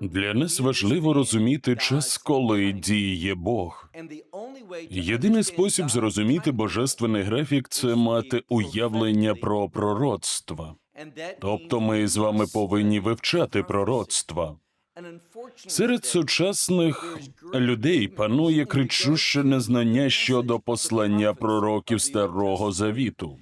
Для нас важливо розуміти час, коли діє Бог. Єдиний спосіб зрозуміти божественний графік це мати уявлення про пророцтва. Тобто ми з вами повинні вивчати пророцтва. Серед сучасних людей панує кричуще незнання щодо послання пророків Старого Завіту.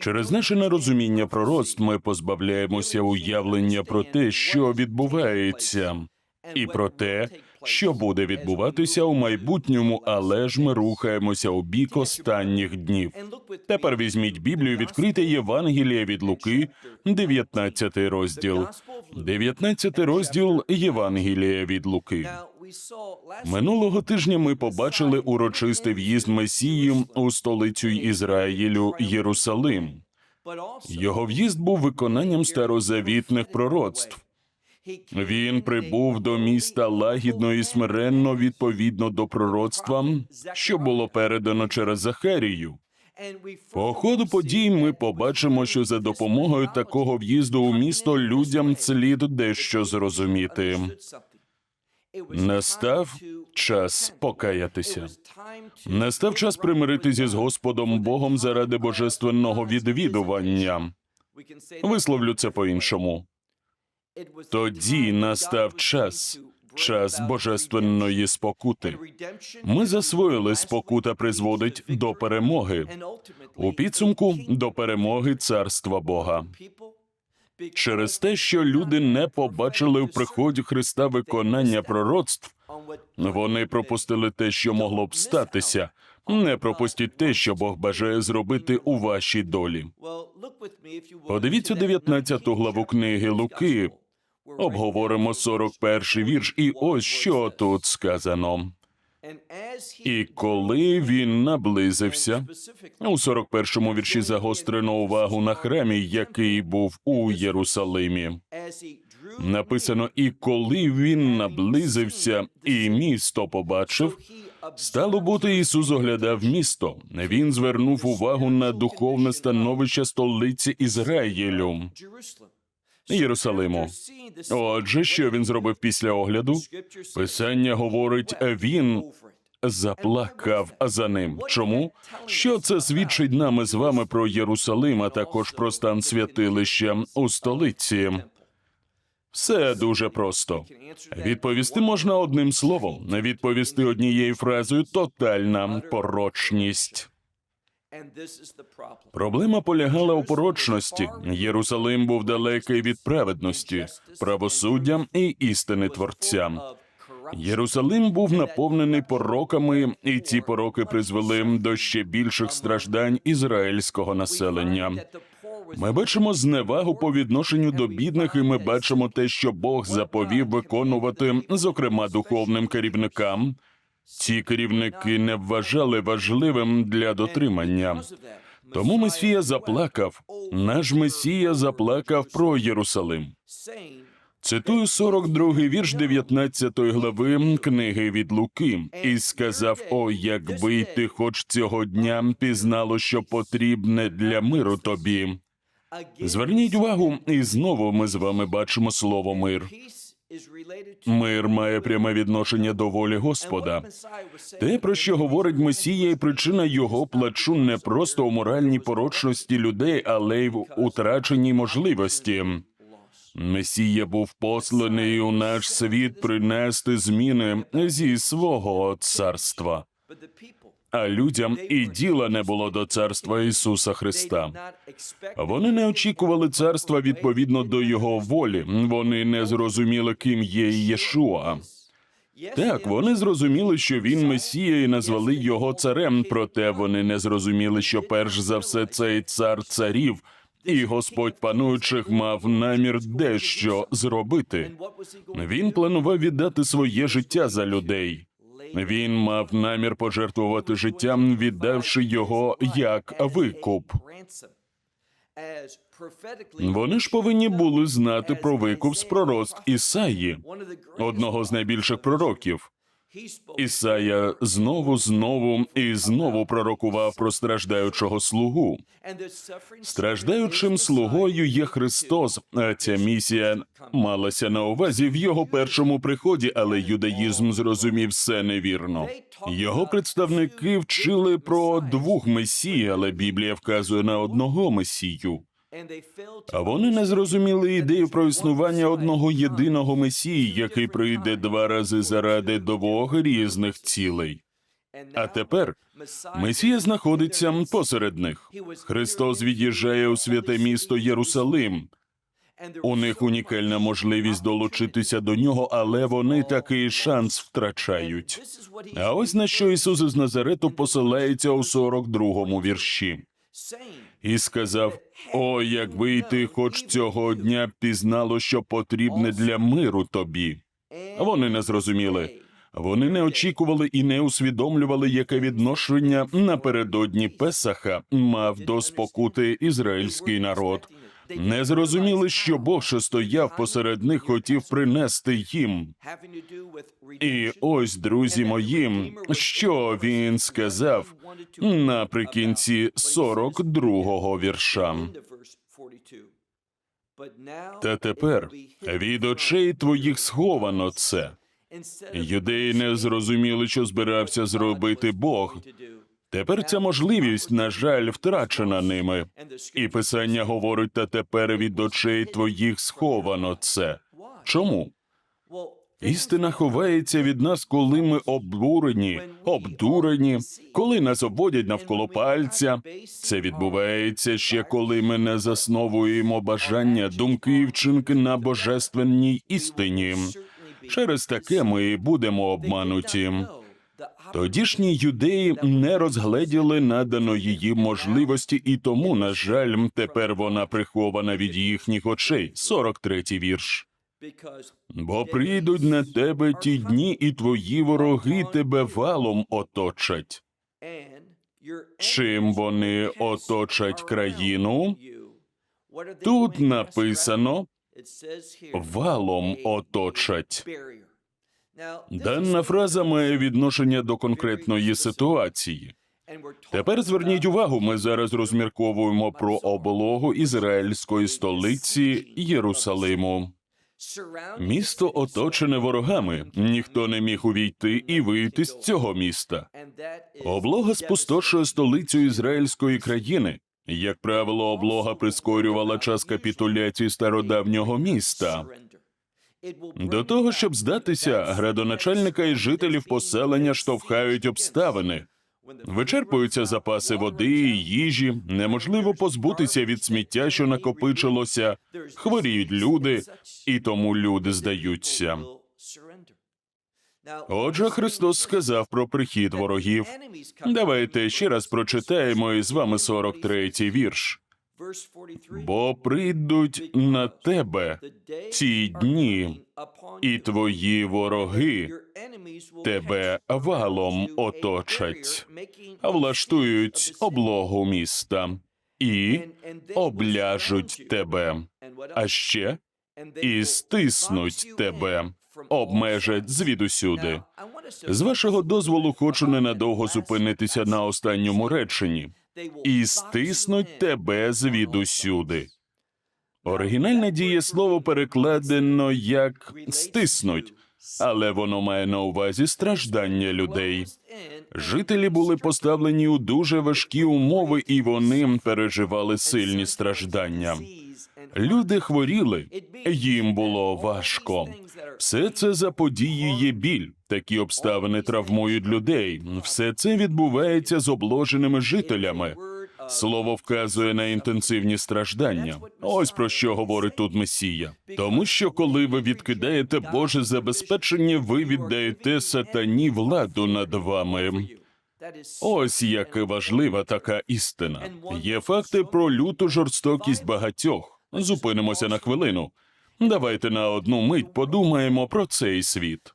Через наше нерозуміння пророцтв ми позбавляємося уявлення про те, що відбувається, і про те, що буде відбуватися у майбутньому, але ж ми рухаємося у бік останніх днів. Тепер візьміть Біблію, відкрийте Євангеліє від Луки, 19 розділ. 19 розділ Євангелія від Луки. Минулого тижня ми побачили урочистий в'їзд Месії у столицю Ізраїлю Єрусалим. Його в'їзд був виконанням старозавітних пророцтв. Він прибув до міста лагідно і смиренно відповідно до пророцтва, що було передано через Захарію. По ходу подій ми побачимо, що за допомогою такого в'їзду у місто людям слід дещо зрозуміти. Настав час покаятися. Настав час примиритися з Господом Богом заради божественного відвідування. Висловлю це по-іншому. Тоді настав час, час божественної спокути. Ми засвоїли спокута призводить до перемоги. У підсумку до перемоги царства Бога. Через те, що люди не побачили в приході Христа виконання пророцтв, вони пропустили те, що могло б статися. Не пропустіть те, що Бог бажає зробити у вашій долі. Подивіться 19 главу книги Луки. Обговоримо 41 вірш, і ось що тут сказано. І коли він наблизився, у 41-му вірші загострено увагу на храмі, який був у Єрусалимі. Написано, і коли він наблизився, і місто побачив, стало бути, Ісус оглядав місто. Він звернув увагу на духовне становище столиці Ізраїлю. Єрусалиму. Отже, що він зробив після огляду? Писання говорить, він заплакав за ним. Чому? Що це свідчить нам з вами про Єрусалим, а також про стан святилища у столиці? Все дуже просто. Відповісти можна одним словом, відповісти однією фразою тотальна порочність. Проблема полягала у порочності. Єрусалим був далекий від праведності, правосуддя і істини творця. Єрусалим був наповнений пороками, і ці пороки призвели до ще більших страждань ізраїльського населення. Ми бачимо зневагу по відношенню до бідних, і ми бачимо те, що Бог заповів виконувати, зокрема духовним керівникам. Ці керівники не вважали важливим для дотримання. Тому Месія заплакав. Наш Месія заплакав про Єрусалим. Цитую 42-й вірш 19 глави книги від Луки, і сказав: О, якби ти хоч цього дня пізнало, що потрібне для миру тобі. Зверніть увагу, і знову ми з вами бачимо слово мир. Мир має пряме відношення до волі Господа. Те, про що говорить Месія, і причина його плачу не просто у моральній порочності людей, але й в утраченій можливості. Месія був посланий у наш світ принести зміни зі свого царства. А людям і діла не було до царства Ісуса Христа. Вони не очікували царства відповідно до його волі. Вони не зрозуміли, ким є Єшуа. Так, вони зрозуміли, що він месія, і назвали його царем. Проте вони не зрозуміли, що перш за все цей цар царів, і Господь пануючих мав намір дещо зробити. Він планував віддати своє життя за людей. Він мав намір пожертвувати життям, віддавши його як викуп. Вони ж повинні були знати про викуп з пророцтв Ісаї, одного з найбільших пророків. Ісая знову, знову і знову пророкував про страждаючого слугу. Страждаючим слугою є Христос. А ця місія малася на увазі в його першому приході, але юдаїзм зрозумів все невірно. Його представники вчили про двох месій, але Біблія вказує на одного месію. А вони не зрозуміли ідею про існування одного єдиного месії, який прийде два рази заради двох різних цілей. А тепер Месія знаходиться посеред них. Христос від'їжджає у святе місто Єрусалим. У них унікальна можливість долучитися до нього, але вони такий шанс втрачають. А ось на що Ісус із Назарету посилається у 42-му вірші. І сказав: О, якби й ти хоч цього дня пізнало, що потрібне для миру тобі. Вони не зрозуміли. Вони не очікували і не усвідомлювали, яке відношення напередодні Песаха мав до спокути ізраїльський народ. Не зрозуміли, що Бог, що стояв посеред них, хотів принести їм. І ось, друзі мої, що він сказав наприкінці 42-го вірша. Та тепер від очей твоїх сховано це. Юдеї не зрозуміли, що збирався зробити Бог. Тепер ця можливість, на жаль, втрачена ними. І писання говорить, та тепер від очей твоїх сховано це. Чому? Істина ховається від нас, коли ми обурені, обдурені, коли нас обводять навколо пальця. Це відбувається ще коли ми не засновуємо бажання, думки і вчинки на божественній істині. Через таке ми і будемо обмануті. Тодішні юдеї не розгледіли наданої її можливості, і тому, на жаль, тепер вона прихована від їхніх очей. 43-й вірш. Бо прийдуть на тебе ті дні, і твої вороги тебе валом оточать. Чим вони оточать країну? Тут написано валом оточать. Дана фраза має відношення до конкретної ситуації. Тепер зверніть увагу, ми зараз розмірковуємо про облогу ізраїльської столиці Єрусалиму. Місто оточене ворогами. Ніхто не міг увійти і вийти з цього міста. Облога спустошує столицю ізраїльської країни. Як правило, облога прискорювала час капітуляції стародавнього міста. До того, щоб здатися, градоначальника і жителів поселення штовхають обставини. Вичерпуються запаси води і їжі, неможливо позбутися від сміття, що накопичилося, хворіють люди, і тому люди здаються. Отже, Христос сказав про прихід ворогів. Давайте ще раз прочитаємо із вами 43-й вірш. Бо прийдуть на тебе ці дні, і твої вороги тебе валом оточать, влаштують облогу міста і обляжуть тебе, а ще і стиснуть тебе, обмежать звідусюди. З вашого дозволу хочу ненадовго зупинитися на останньому реченні і стиснуть тебе звідусюди. Оригінальне дієслово перекладено як стиснуть, але воно має на увазі страждання людей. Жителі були поставлені у дуже важкі умови, і вони переживали сильні страждання. Люди хворіли, їм було важко. Все це заподіює біль. Такі обставини травмують людей. Все це відбувається з обложеними жителями. Слово вказує на інтенсивні страждання. Ось про що говорить тут Месія. Тому що коли ви відкидаєте Боже забезпечення, ви віддаєте сатані владу над вами. Ось як важлива така істина. Є факти про люту жорстокість багатьох. Зупинимося на хвилину. Давайте на одну мить подумаємо про цей світ.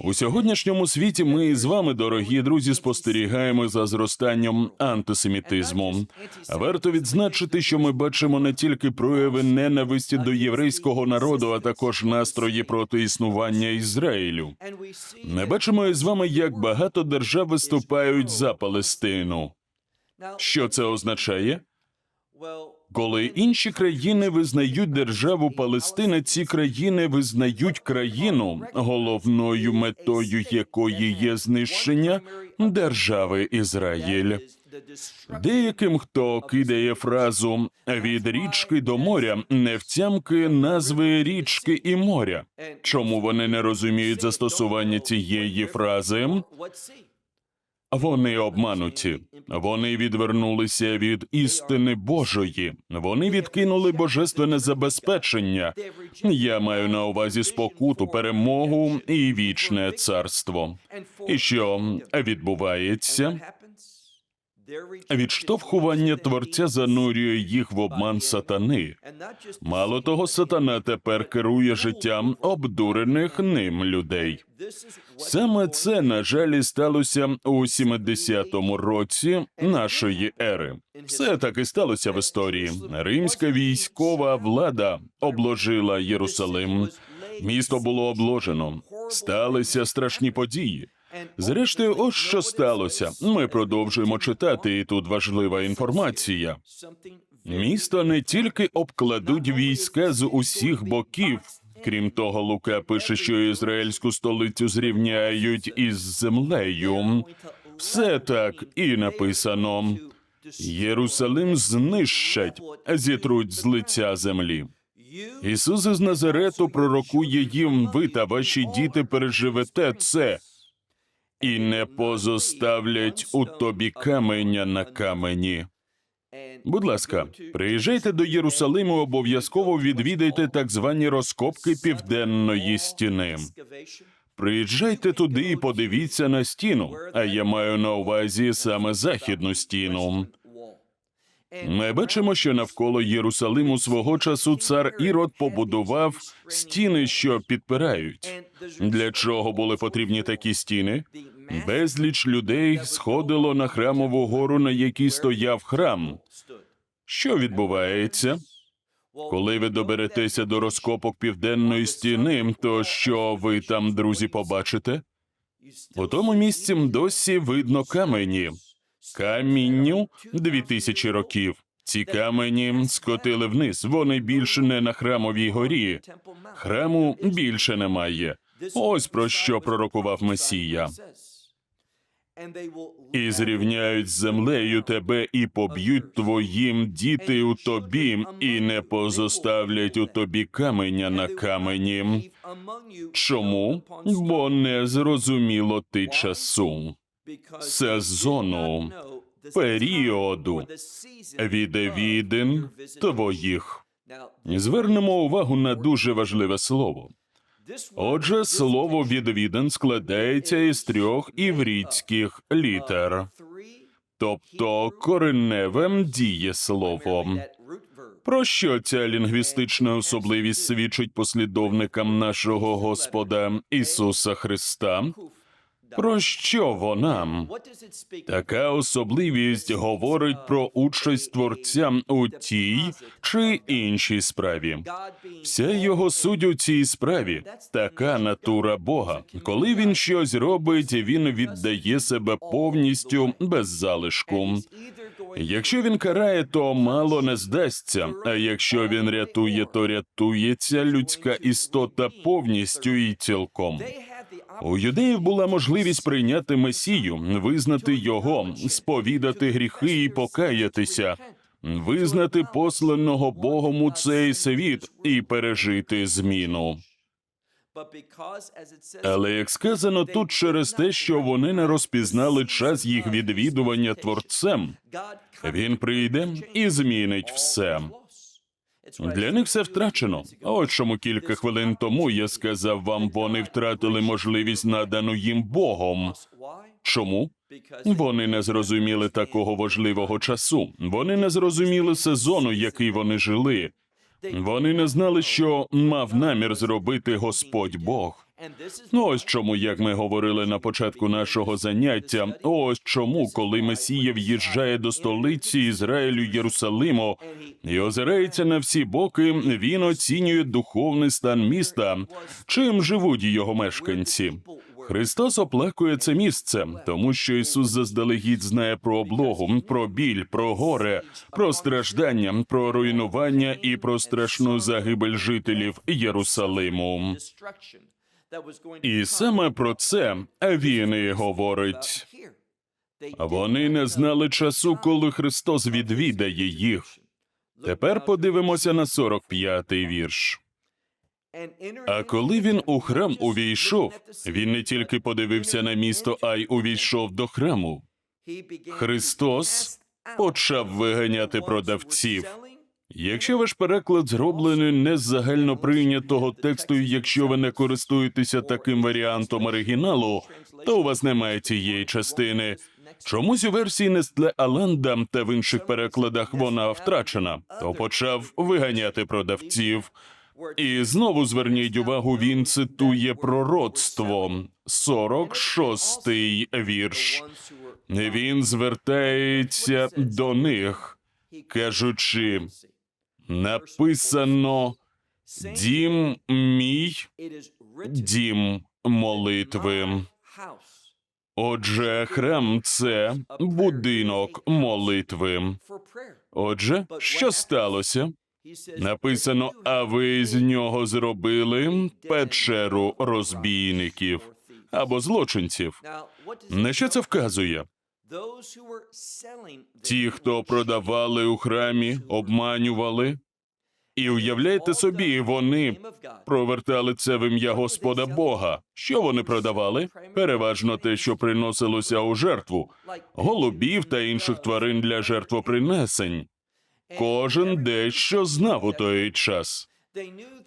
У сьогоднішньому світі ми з вами, дорогі друзі, спостерігаємо за зростанням антисемітизму. Варто відзначити, що ми бачимо не тільки прояви ненависті до єврейського народу, а також настрої проти існування Ізраїлю. Ми бачимо із вами, як багато держав виступають за Палестину. Що це означає? Коли інші країни визнають державу Палестина, ці країни визнають країну, головною метою якої є знищення держави Ізраїль. Деяким, хто кидає фразу від річки до моря, не втямки назви річки і моря. Чому вони не розуміють застосування цієї фрази? Вони обмануті. Вони відвернулися від істини Божої. Вони відкинули божественне забезпечення. Я маю на увазі спокуту, перемогу і вічне царство. І що відбувається? Відштовхування творця занурює їх в обман сатани. Мало того, сатана тепер керує життям обдурених ним людей. Саме це, на жаль, і сталося у 70-му році нашої ери. Все так і сталося в історії. Римська військова влада обложила Єрусалим. Місто було обложено. Сталися страшні події. Зрештою, ось що сталося. Ми продовжуємо читати, і тут важлива інформація. Місто не тільки обкладуть війська з усіх боків. Крім того, Лука пише, що ізраїльську столицю зрівняють із землею. Все так і написано. Єрусалим знищать, зітруть з лиця землі. Ісус із Назарету пророкує їм, ви та ваші діти переживете це і не позоставлять у тобі каменя на камені. Будь ласка, приїжджайте до Єрусалиму, обов'язково відвідайте так звані розкопки південної стіни. Приїжджайте туди і подивіться на стіну. А я маю на увазі саме західну стіну. Ми бачимо, що навколо Єрусалиму свого часу цар Ірод побудував стіни, що підпирають. Для чого були потрібні такі стіни? Безліч людей сходило на храмову гору, на якій стояв храм. Що відбувається? Коли ви доберетеся до розкопок південної стіни, то що ви там, друзі, побачите? У тому місці досі видно камені. Камінню дві тисячі років. Ці камені скотили вниз. Вони більше не на храмовій горі. Храму більше немає. Ось про що пророкував Месія. І зрівняють з землею тебе, і поб'ють твоїм діти у тобі, і не позоставлять у тобі каменя на камені. Чому? Бо не зрозуміло ти часу, сезону, періоду, відвідин твоїх. Звернемо увагу на дуже важливе слово. Отже, слово відвідин складається із трьох іврітських літер, тобто кореневим дієсловом. Про що ця лінгвістична особливість свідчить послідовникам нашого Господа Ісуса Христа? Про що вона? Така особливість говорить про участь творця у тій чи іншій справі. Вся його суть у цій справі така натура Бога. Коли він щось робить, він віддає себе повністю без залишку. Якщо він карає, то мало не здасться. А якщо він рятує, то рятується людська істота повністю і цілком. У юдеїв була можливість прийняти Месію, визнати його, сповідати гріхи і покаятися, визнати посланого Богом у цей світ і пережити зміну. Але як сказано тут через те, що вони не розпізнали час їх відвідування творцем, він прийде і змінить все. Для них все втрачено. А От чому кілька хвилин тому я сказав вам, вони втратили можливість надану їм Богом. Чому? Вони не зрозуміли такого важливого часу. Вони не зрозуміли сезону, який вони жили. Вони не знали, що мав намір зробити Господь Бог. Ну, ось чому, як ми говорили на початку нашого заняття, ось чому, коли Месія в'їжджає до столиці Ізраїлю Єрусалиму і озирається на всі боки, він оцінює духовний стан міста, чим живуть його мешканці. Христос оплакує це місце, тому що Ісус заздалегідь знає про облогу, про біль, про горе, про страждання, про руйнування і про страшну загибель жителів Єрусалиму. І саме про це він і говорить. Вони не знали часу, коли Христос відвідає їх. Тепер подивимося на 45-й вірш. А коли він у храм увійшов, він не тільки подивився на місто, а й увійшов до храму. Христос почав виганяти продавців. Якщо ваш переклад зроблений не з загальноприйнятого тексту, і якщо ви не користуєтеся таким варіантом оригіналу, то у вас немає цієї частини. Чомусь у версії Нестле Аланда та в інших перекладах вона втрачена, то почав виганяти продавців. І знову зверніть увагу, він цитує пророцтво, 46-й вірш. Він звертається до них, кажучи, написано дім мій, дім молитви. Отже, храм це будинок молитви. Отже, що сталося? Написано, а ви з нього зробили печеру розбійників або злочинців. На що це вказує? Ті, хто продавали у храмі, обманювали. І уявляйте собі, вони провертали це в ім'я Господа Бога. Що вони продавали? Переважно те, що приносилося у жертву, голубів та інших тварин для жертвопринесень. Кожен дещо знав у той час.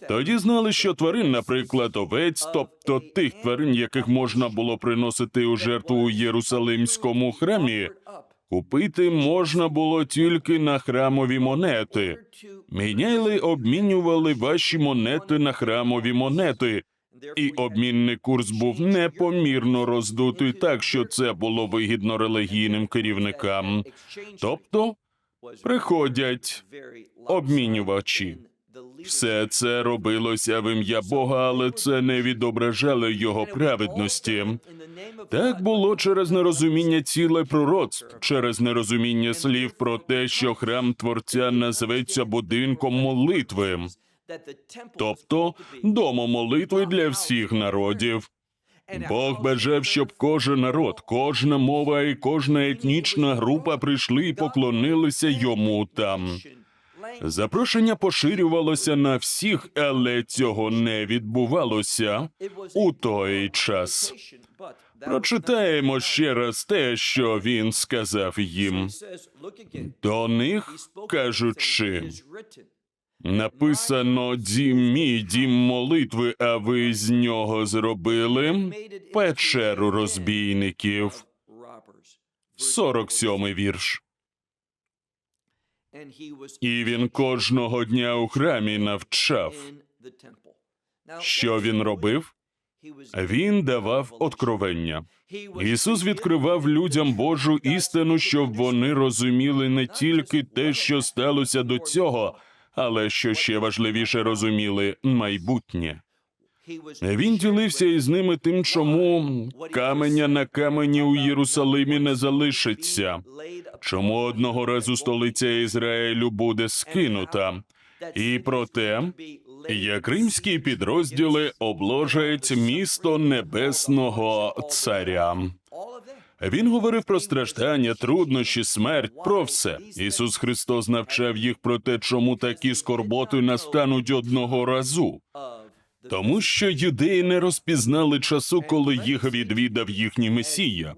Тоді знали, що тварин, наприклад, овець, тобто тих тварин, яких можна було приносити у жертву у Єрусалимському храмі, купити можна було тільки на храмові монети. Міняли, обмінювали ваші монети на храмові монети, і обмінний курс був непомірно роздутий так, що це було вигідно релігійним керівникам. Тобто приходять обмінювачі. Все це робилося в ім'я Бога, але це не відображало його праведності. Так було через нерозуміння ціле пророцтв, через нерозуміння слів про те, що храм творця називеться будинком молитви, тобто домом молитви для всіх народів. Бог бажав, щоб кожен народ, кожна мова і кожна етнічна група прийшли і поклонилися йому там. Запрошення поширювалося на всіх, але цього не відбувалося у той час. Прочитаємо ще раз те, що він сказав їм. До них кажучи, написано дім мій, дім молитви, а ви з нього зробили печеру розбійників. 47-й вірш. І він кожного дня у храмі навчав. Що він робив? Він давав откровення. Ісус відкривав людям Божу істину, щоб вони розуміли не тільки те, що сталося до цього, але що ще важливіше розуміли майбутнє. Він ділився із ними тим, чому каменя на камені у Єрусалимі не залишиться, чому одного разу столиця Ізраїлю буде скинута, і про те, як римські підрозділи обложать місто небесного царя. Він говорив про страждання, труднощі, смерть, про все. Ісус Христос навчав їх про те, чому такі скорботи настануть одного разу. Тому що юдеї не розпізнали часу, коли їх відвідав їхній месія.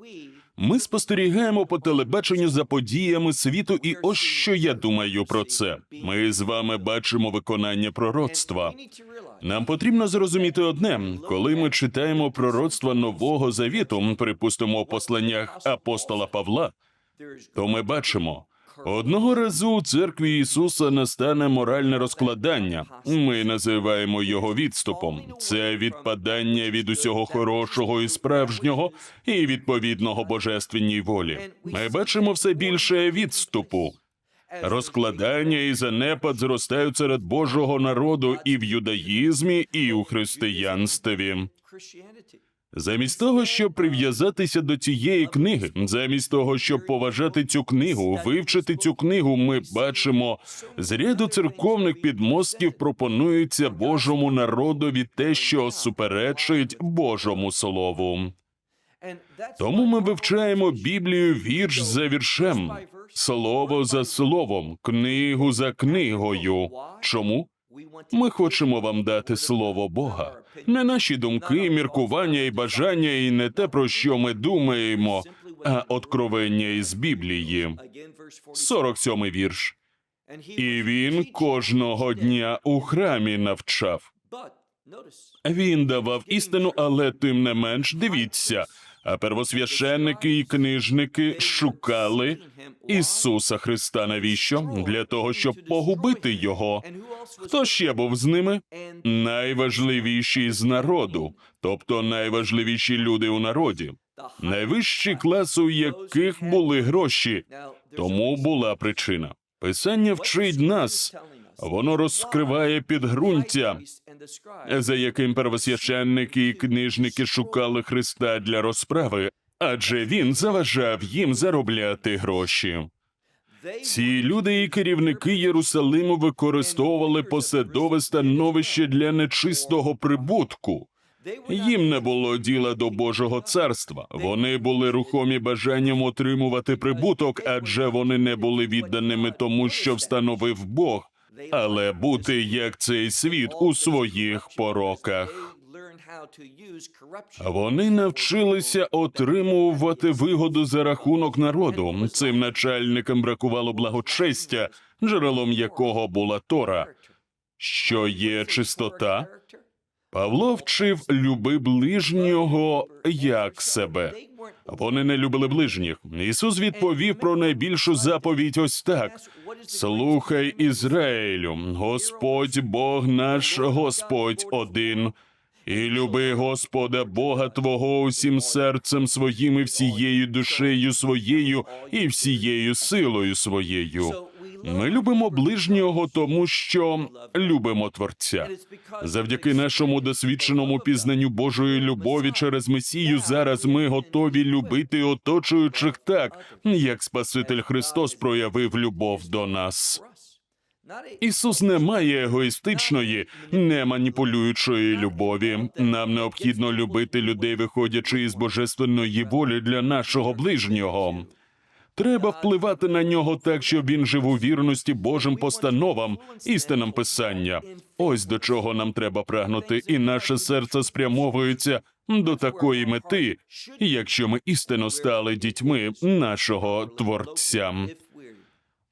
Ми спостерігаємо по телебаченню за подіями світу, і ось що я думаю про це. Ми з вами бачимо виконання пророцтва. Нам потрібно зрозуміти одне: коли ми читаємо пророцтва Нового Завіту, припустимо у посланнях апостола Павла, то ми бачимо. Одного разу у церкві Ісуса настане моральне розкладання. Ми називаємо його відступом. Це відпадання від усього хорошого і справжнього і відповідного божественній волі. Ми бачимо все більше відступу. Розкладання і занепад зростають серед Божого народу і в юдаїзмі, і у християнстві. Замість того, щоб прив'язатися до цієї книги, замість того, щоб поважати цю книгу, вивчити цю книгу, ми бачимо з ряду церковних підмостків пропонується Божому народові те, що суперечить Божому слову. Тому ми вивчаємо Біблію вірш за віршем, слово за словом, книгу за книгою. Чому? Ми хочемо вам дати слово Бога, не наші думки, міркування і бажання, і не те, про що ми думаємо, а откровення із Біблії. 47-й вірш. І він кожного дня у храмі навчав. Він давав істину, але тим не менш дивіться. А первосвященники і книжники шукали Ісуса Христа. Навіщо? Для того, щоб погубити його. Хто ще був з ними? Найважливіші з народу, тобто найважливіші люди у народі, найвищі класи, у яких були гроші. Тому була причина. Писання вчить нас, воно розкриває підґрунтя, за яким первосвященники і книжники шукали Христа для розправи, адже він заважав їм заробляти гроші. Ці люди і керівники Єрусалиму використовували посадове становище для нечистого прибутку. Їм не було діла до Божого царства. Вони були рухомі бажанням отримувати прибуток, адже вони не були відданими тому, що встановив Бог, але бути як цей світ у своїх пороках. Вони навчилися отримувати вигоду за рахунок народу. Цим начальникам бракувало благочестя, джерелом якого була Тора. Що є чистота? Павло вчив люби ближнього як себе. Вони не любили ближніх. Ісус відповів про найбільшу заповідь ось так: Слухай Ізраїлю, Господь Бог наш, Господь один. І люби Господа Бога Твого усім серцем своїм і всією душею своєю і всією силою своєю. Ми любимо ближнього, тому що любимо Творця. Завдяки нашому досвідченому пізнанню Божої любові через Месію зараз ми готові любити оточуючих так, як Спаситель Христос проявив любов до нас. Ісус не має егоїстичної, не маніпулюючої любові. Нам необхідно любити людей, виходячи із божественної волі для нашого ближнього. Треба впливати на нього так, щоб він жив у вірності Божим постановам, істинам писання. Ось до чого нам треба прагнути, і наше серце спрямовується до такої мети, якщо ми істинно стали дітьми нашого творця.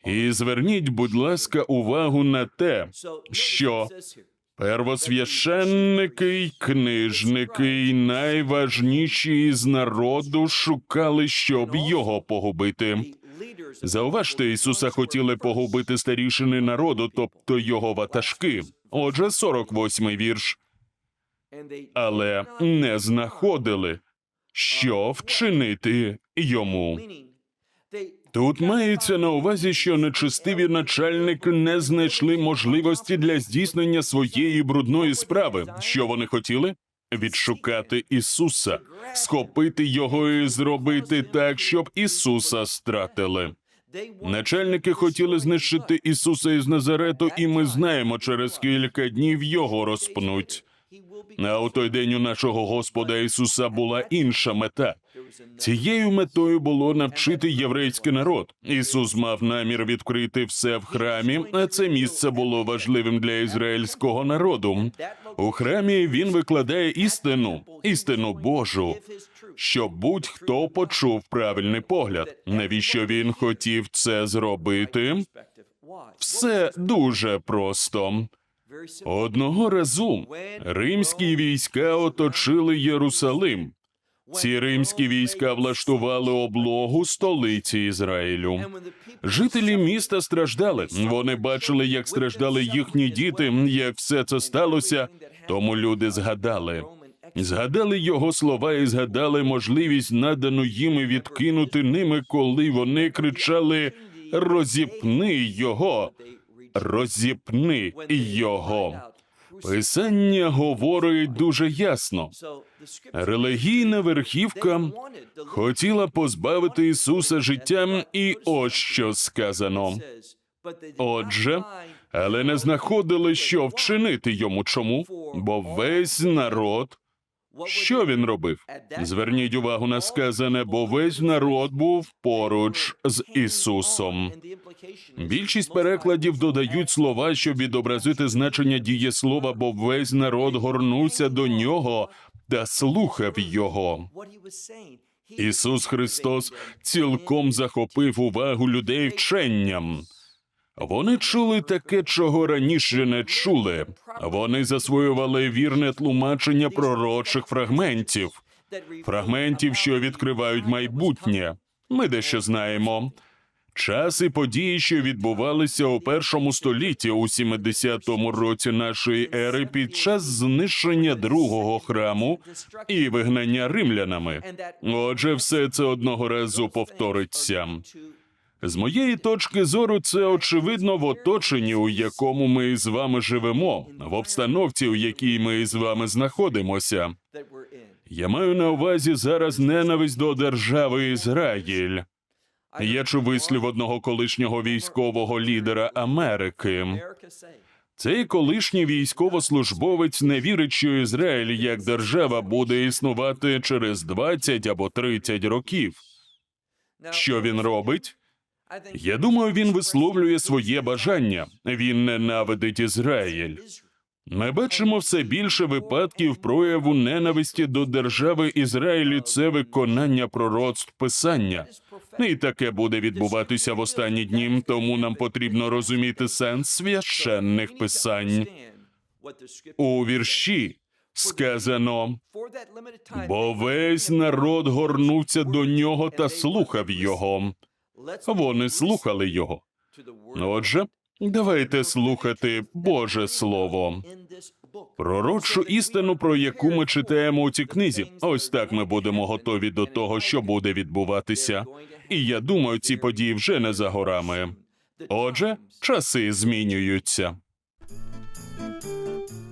І зверніть, будь ласка, увагу на те, що первосвященники й книжники й найважніші із народу шукали, щоб його погубити. Зауважте, Ісуса хотіли погубити старішини народу, тобто його ватажки. Отже, 48-й вірш. Але не знаходили, що вчинити йому. Тут мається на увазі, що нечестиві начальники не знайшли можливості для здійснення своєї брудної справи. Що вони хотіли? Відшукати Ісуса, схопити його і зробити так, щоб Ісуса стратили. Начальники хотіли знищити Ісуса із Назарету, і ми знаємо, через кілька днів його розпнуть. А у той день у нашого Господа Ісуса була інша мета. Цією метою було навчити єврейський народ. Ісус мав намір відкрити все в храмі, а це місце було важливим для ізраїльського народу. У храмі він викладає істину, істину Божу, щоб будь-хто почув правильний погляд. Навіщо він хотів це зробити? Все дуже просто. Одного разу римські війська оточили Єрусалим. Ці римські війська влаштували облогу столиці Ізраїлю. Жителі міста страждали. Вони бачили, як страждали їхні діти, як все це сталося. Тому люди згадали. Згадали його слова і згадали можливість, надану їм відкинути ними, коли вони кричали Розіпни його, розіпни його. Писання говорить дуже ясно. Релігійна верхівка хотіла позбавити Ісуса життям, і ось що сказано. Отже, але не знаходили, що вчинити йому. Чому? Бо весь народ. Що він робив? Зверніть увагу на сказане, бо весь народ був поруч з Ісусом. Більшість перекладів додають слова, щоб відобразити значення дієслова, бо весь народ горнувся до нього та слухав його. Ісус Христос цілком захопив увагу людей вченням. Вони чули таке, чого раніше не чули. Вони засвоювали вірне тлумачення пророчих фрагментів, фрагментів, що відкривають майбутнє. Ми дещо знаємо. Час і події, що відбувалися у першому столітті у 70-му році нашої ери під час знищення другого храму і вигнання римлянами. Отже, все це одного разу повториться. З моєї точки зору, це очевидно в оточенні, у якому ми з вами живемо, в обстановці, у якій ми з вами знаходимося. Я маю на увазі зараз ненависть до держави Ізраїль. Я чув вислів одного колишнього військового лідера Америки. Цей колишній військовослужбовець не вірить, що Ізраїль як держава буде існувати через 20 або 30 років. Що він робить? Я думаю, він висловлює своє бажання. Він ненавидить Ізраїль. Ми бачимо все більше випадків прояву ненависті до держави Ізраїль. і Це виконання пророцтв писання. І таке буде відбуватися в останні дні, тому нам потрібно розуміти сенс священних писань. У вірші сказано, бо весь народ горнувся до нього та слухав його. Вони слухали його. Отже, давайте слухати Боже Слово. Пророчу істину, про яку ми читаємо у цій книзі. Ось так ми будемо готові до того, що буде відбуватися. І я думаю, ці події вже не за горами. Отже, часи змінюються.